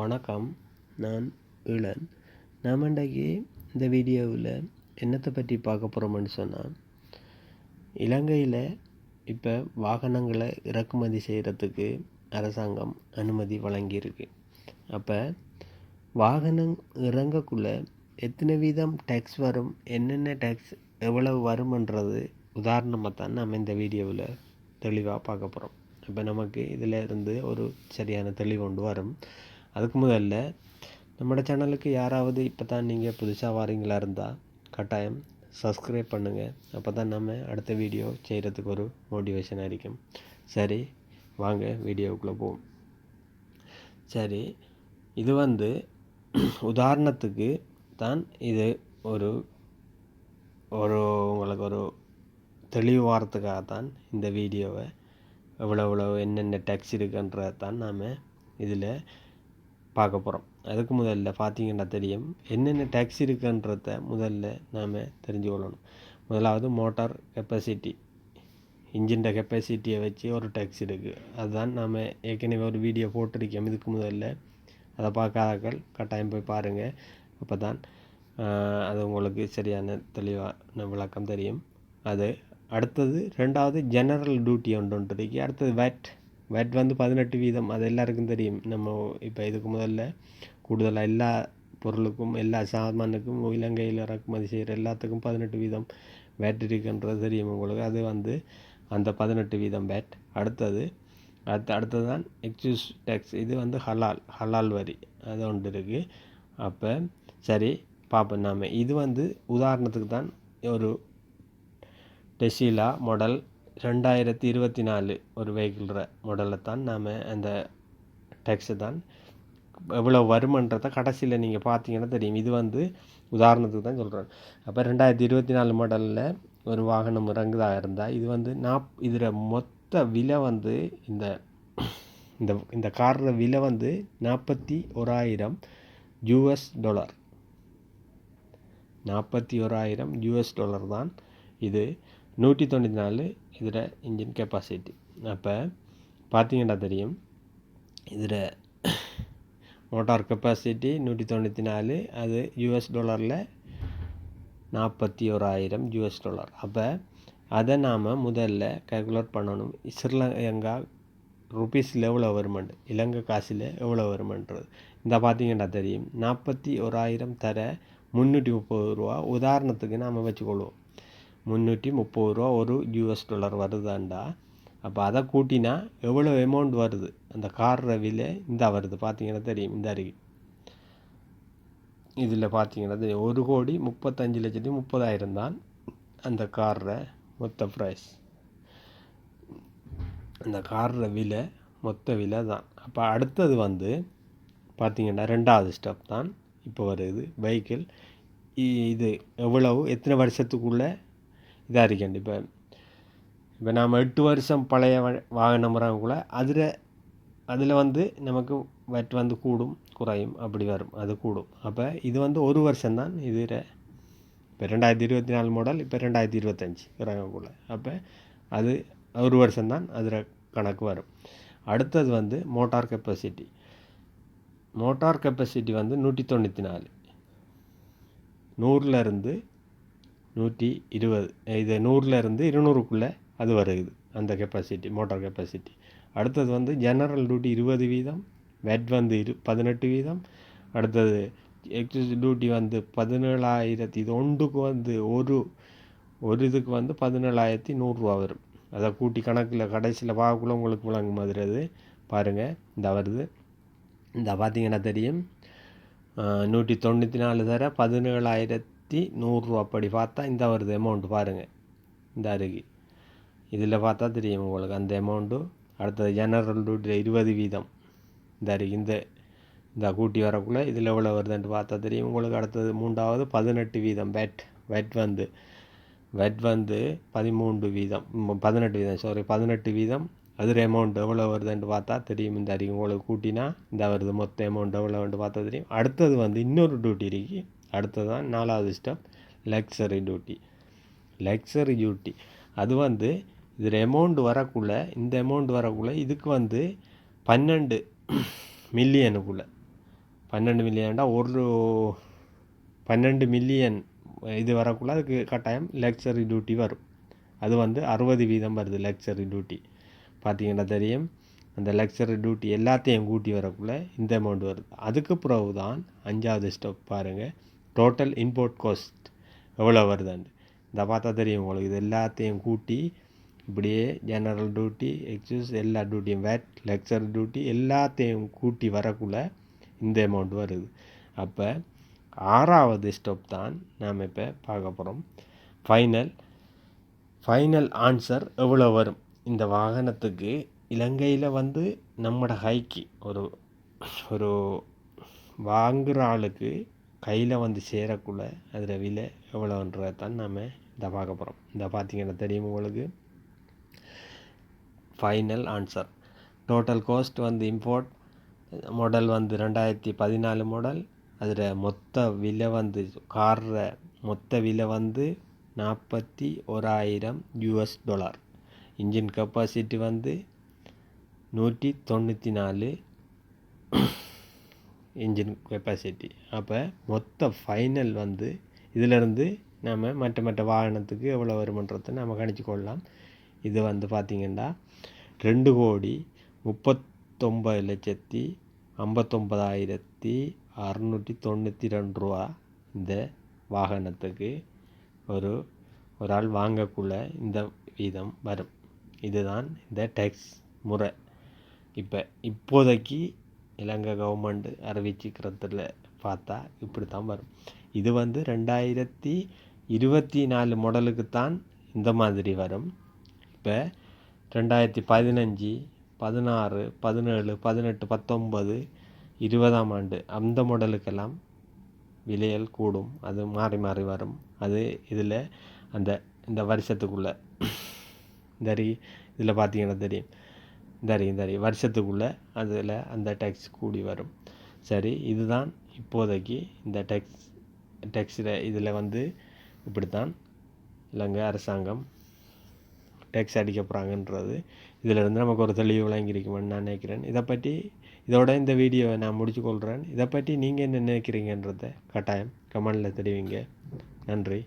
வணக்கம் நான் இளன். நாம் இன்றைக்கு இந்த வீடியோவில் என்னத்தை பற்றி பார்க்க போகிறோம்னு சொன்னால் இலங்கையில் இப்போ வாகனங்களை இறக்குமதி செய்கிறதுக்கு அரசாங்கம் அனுமதி வழங்கியிருக்கு. அப்போ வாகனம் இறங்கக்குள்ள எத்தனை வீதம் டேக்ஸ் வரும் என்னென்ன டேக்ஸ் எவ்வளவு வரும்ன்றது உதாரணமாக தான் நம்ம இந்த வீடியோவில் தெளிவாக பார்க்க போகிறோம் இப்போ நமக்கு இதில் இருந்து ஒரு சரியான தெளிவு கொண்டு வரும். அதுக்கு முதல்ல நம்மளோட சேனலுக்கு யாராவது இப்போ தான் நீங்கள் புதுசாக வாரீங்களா இருந்தால் கட்டாயம் சப்ஸ்கிரைப் பண்ணுங்கள் அப்போ தான் நம்ம அடுத்த வீடியோ செய்கிறதுக்கு ஒரு மோட்டிவேஷனாக இருக்கும். சரி வாங்க வீடியோவுக்குள்ளே போவோம். சரி இது வந்து உதாரணத்துக்கு தான் இது ஒரு ஒரு உங்களுக்கு ஒரு தெளிவு வாரத்துக்காக தான் இந்த வீடியோவை எவ்வளோ எவ்வளோ என்னென்ன டேக்ஸ் இருக்குன்றதை தான் நாம் இதில் பார்க்க போகிறோம் அதுக்கு முதல்ல பார்த்தீங்கன்னா தெரியும் என்னென்ன டேக்ஸ் இருக்குன்றத முதல்ல நாம் தெரிஞ்சுக்கொள்ளணும். முதலாவது மோட்டார் கெப்பாசிட்டி இன்ஜின்ட கெப்பாசிட்டியை வச்சு ஒரு டேக்ஸ் இருக்குது அதுதான் நாம் ஏற்கனவே ஒரு வீடியோ போட்டிருக்கோம். இதுக்கு முதல்ல அதை பார்க்காதாக்கள் கட்டாயம் போய் பாருங்கள் அப்போ தான் அது உங்களுக்கு சரியான தெளிவான விளக்கம் தெரியும். அது அடுத்தது ரெண்டாவது ஜெனரல் டியூட்டி ஒன்று ஒன்று இருக்கு. அடுத்தது வேட் வேட் வந்து பதினெட்டு வீதம். அது எல்லாருக்கும் தெரியும். நம்ம இப்போ இதுக்கு முதல்ல கூடுதலாக எல்லா பொருளுக்கும் எல்லா சாமானுக்கும் இலங்கையில் இறக்குமதி செய்கிற எல்லாத்துக்கும் பதினெட்டு வீதம் வேட் இருக்குன்றது தெரியும் உங்களுக்கு. அது வந்து அந்த பதினெட்டு வீதம் வேட் அடுத்தது அடுத்து அடுத்தது தான் எக்ஸூஸ் டேக்ஸ் இது வந்து ஹலால் ஹலால் வரி. அது ஒன்று இருக்குது அப்போ சரி பார்ப்போம் நாம். இது வந்து உதாரணத்துக்கு தான் ஒரு டெசிலா மாடல் ரெண்டாயிரத்தி இருபத்தி நாலு ஒரு வெஹிக்கிள்ற மாடலை தான் நாம் அந்த டேக்ஸை தான் எவ்வளோ வருமன்றதை கடைசியில் நீங்கள் பார்த்தீங்கன்னா தெரியும். இது வந்து உதாரணத்துக்கு தான் சொல்கிறேன் அப்போ ரெண்டாயிரத்தி இருபத்தி நாலு மாடலில் ஒரு வாகனம் இறங்குதாக இருந்தால் இது வந்து நாப் இதில் மொத்த விலை வந்து இந்த இந்த இந்த காரோட விலை வந்து நாற்பத்தி ஓராயிரம் யூஎஸ் டாலர் நாற்பத்தி ஓராயிரம் யூஎஸ் டாலர் தான் இது. நூற்றி தொண்ணூற்றி நாலு இதில் இன்ஜின் கெப்பாசிட்டி அப்போ பார்த்தீங்கன்னா தெரியும் இதில் மோட்டார் கெப்பாசிட்டி நூற்றி தொண்ணூற்றி நாலு அது யூஎஸ் டாலரில் நாற்பத்தி ஓராயிரம் யூஎஸ் டாலர் அப்போ அதை நாம் முதல்ல கேல்குலேட் பண்ணணும். ஸ்ரீலங்கா ருபீஸில் எவ்வளோ வருமெண்ட் இலங்கை காசில் எவ்வளோ வருமென்றது இந்த பார்த்தீங்கன்னா தெரியும். நாற்பத்தி ஓராயிரம் தர முந்நூற்றி முப்பது ரூபா உதாரணத்துக்கு நாம் வச்சுக்கொள்வோம். முந்நூற்றி முப்பது ரூபா ஒரு யூஎஸ் டாலர் வருதாண்டா? அப்போ அதை கூட்டினா எவ்வளோ அமௌண்ட் வருது? அந்த கார் விலை இந்த வருது. பார்த்தீங்கன்னா தெரியும். இந்த அருகே இதில் பார்த்தீங்கன்னா தெரியும். ஒரு கோடி முப்பத்தஞ்சு லட்சத்தி முப்பதாயிரம் தான் அந்த காரில் மொத்த ப்ரைஸ் அந்த காரில் விலை மொத்த விலை தான். அப்போ அடுத்தது வந்து பார்த்திங்கன்னா ரெண்டாவது ஸ்டெப் தான். இப்போ வருது. பைக்கில் இது எவ்வளவு? எத்தனை வருஷத்துக்குள்ளே இதாக இருக்கேன் இப்போ இப்போ நாம் எட்டு வருஷம் பழைய வாகனம் வரவங்கள அதில் அதில் வந்து நமக்கு வட் வந்து கூடும் குறையும் அப்படி வரும் அது கூடும். அப்போ இது வந்து ஒரு வருஷம்தான் இதில். இப்போ ரெண்டாயிரத்தி இருபத்தி நாலு மாடல் இப்போ ரெண்டாயிரத்தி இருபத்தஞ்சி இறங்கக்குள்ள அப்போ அது ஒரு வருஷம்தான் அதில் கணக்கு வரும். அடுத்தது வந்து மோட்டார் கெப்பாசிட்டி மோட்டார் கெப்பாசிட்டி வந்து நூற்றி தொண்ணூற்றி நாலு. நூறுலேருந்து நூற்றி இருபது இது நூறுலேருந்து இருநூறுக்குள்ளே அது வருது அந்த கெப்பாசிட்டி மோட்டார் கெப்பாசிட்டி அடுத்தது வந்து ஜெனரல் டியூட்டி இருபது வீதம் வெட் வந்து இரு பதினெட்டு வீதம். அடுத்தது எக்ஸஸ் டியூட்டி வந்து பதினேழாயிரத்தி இது ஒன்றுக்கு வந்து ஒரு ஒரு இதுக்கு வந்து பதினேழாயிரத்தி நூறுரூவா வரும். அதை கூட்டி கணக்கில் கடைசியில் பார்க்கக்குள்ள உங்களுக்கு விளங்கும் மாதிரி அது. பாருங்கள் இந்த வருது. இந்த பார்த்தீங்கன்னா தெரியும். நூற்றி தொண்ணூற்றி நாலு தர பதினேழாயிரத்தி நூறுரூவா அப்படி பார்த்தா இந்த வருது அமௌண்ட் பாருங்கள் இந்த அருகி. இதில் பார்த்தா தெரியும் உங்களுக்கு அந்த அமௌண்ட்டு அடுத்தது ஜெனரல் டியூட்டியில் இருபது வீதம். இந்த அருகி இந்த இந்த கூட்டி வரக்குள்ளே இதில் எவ்வளோ வருதுன்ட்டு பார்த்தா தெரியும் உங்களுக்கு. அடுத்தது மூன்றாவது பதினெட்டு வீதம். வெட் வெட் வந்து வெட் வந்து பதிமூன்று வீதம். பதினெட்டு வீதம் சாரி பதினெட்டு வீதம். அதில் அமௌண்ட் எவ்வளோ வருதுன்ட்டு பார்த்தா தெரியும். இந்த அறிவு உங்களுக்கு கூட்டினா இந்த வருது மொத்த அமௌண்ட் எவ்வளோன்ட்டு பார்த்தா தெரியும். அடுத்தது வந்து இன்னொரு டியூட்டி இருக்குது அடுத்ததான் நாலாவது step luxury duty luxury duty அது வந்து இதில் அமௌண்ட் வரக்குள்ளே இந்த அமௌண்ட் வரக்குள்ளே இதுக்கு வந்து பன்னெண்டு மில்லியனுக்குள்ளே பன்னெண்டு மில்லியன்டா ஒரு பன்னெண்டு மில்லியன் இது வரக்குள்ள அதுக்கு கட்டாயம் லக்ஸரி டியூட்டி வரும். அது வந்து அறுபது வீதம் வருது லக்ஸரி டியூட்டி பார்த்தீங்கன்னா தெரியும் அந்த லக்ஸரி டியூட்டி எல்லாத்தையும் கூட்டி வரக்குள்ள இந்த அமௌண்ட் வருது. அதுக்கு பிறகு தான் அஞ்சாவது ஸ்டெப் பாருங்கள் டோட்டல் இம்போர்ட் காஸ்ட் எவ்வளோ வருதுன்னு இந்த பார்த்தா தெரியும் உங்களுக்கு. இது எல்லாத்தையும் கூட்டி இப்படியே ஜெனரல் டியூட்டி எக்ஸஸ் எல்லா டியூட்டியும் வேட் லெக்சர் டியூட்டி எல்லாத்தையும் கூட்டி வரக்குள்ள இந்த அமௌண்ட் வருது. அப்போ ஆறாவது ஸ்டெப் தான் நாம் இப்போ பார்க்க போகிறோம் ஃபைனல் ஃபைனல் ஆன்சர் எவ்வளோ வரும்? இந்த வாகனத்துக்கு இலங்கையில் வந்து நம்மட ஹைக்கு ஒரு ஒரு வாங்குகிற ஆளுக்கு கையில் வந்து சேரக்குள்ள அதில் விலை எவ்வளோன்றதை தான் நாம் இதை பார்க்க போகிறோம் இந்த பார்த்தீங்கன்னா தெரியும் உங்களுக்கு? ஃபைனல் ஆன்சர் டோட்டல் காஸ்ட் வந்து இம்போர்ட் மாடல் வந்து ரெண்டாயிரத்தி பதினாலு மாடல் அதில் மொத்த விலை வந்து காரில் மொத்த விலை வந்து நாற்பத்தி ஓராயிரம் யூஎஸ் டாலர் இன்ஜின் கெப்பாசிட்டி வந்து நூற்றி தொண்ணூற்றி நாலு இன்ஜின் கெப்பாசிட்டி அப்போ மொத்த ஃபைனல் வந்து இதிலிருந்து நம்ம மற்ற மற்ற வாகனத்துக்கு எவ்வளோ வருமன்றதை நம்ம கணிச்சு கொள்ளலாம். இது வந்து பார்த்திங்கன்னா ரெண்டு கோடி முப்பத்தொம்பது லட்சத்தி ஐம்பத்தொம்பதாயிரத்தி அறநூற்றி தொண்ணூற்றி ரெண்டு ரூபா இந்த வாகனத்துக்கு ஒரு ஒரு ஆள் வாங்கக்குள்ள இந்த வீதம் வரும். இதுதான் இந்த டேக்ஸ் முறை. இப்போ இப்போதைக்கு இலங்கை கவர்மெண்ட் அறிவிச்சிக்கிறதில் பார்த்தா இப்படி தான் வரும். இது வந்து ரெண்டாயிரத்தி இருபத்தி நாலு மாடலுக்கு தான் இந்த மாதிரி வரும். இப்போ ரெண்டாயிரத்தி பதினஞ்சு பதினாறு பதினேழு பதினெட்டு பத்தொம்பது இருபதாம் ஆண்டு அந்த மாடலுக்கெல்லாம் விலைகள் கூடும். அது மாறி மாறி வரும். அது இதில் அந்த இந்த வருஷத்துக்குள்ளே. இந்த இதில் பார்த்தீங்கன்னா தெரியும். தரி தரி வருஷத்துக்குள்ளே அதில் அந்த டேக்ஸ் கூடி வரும். சரி இதுதான் இப்போதைக்கு இந்த டேக்ஸ் டேக்ஸில் இதில் வந்து இப்படித்தான் இல்லைங்க அரசாங்கம் டேக்ஸ் அடிக்க போகிறாங்கன்றது இதிலிருந்து நமக்கு ஒரு தெளிவு வழங்கியிருக்குமென்னு நான் நினைக்கிறேன். இதை பற்றி இதோட இந்த வீடியோவை நான் முடிச்சு கொள்கிறேன் இதை பற்றி நீங்கள் என்ன நினைக்கிறீங்கன்றதை கட்டாயம் கமெண்டில் தெரிவிங்க. நன்றி.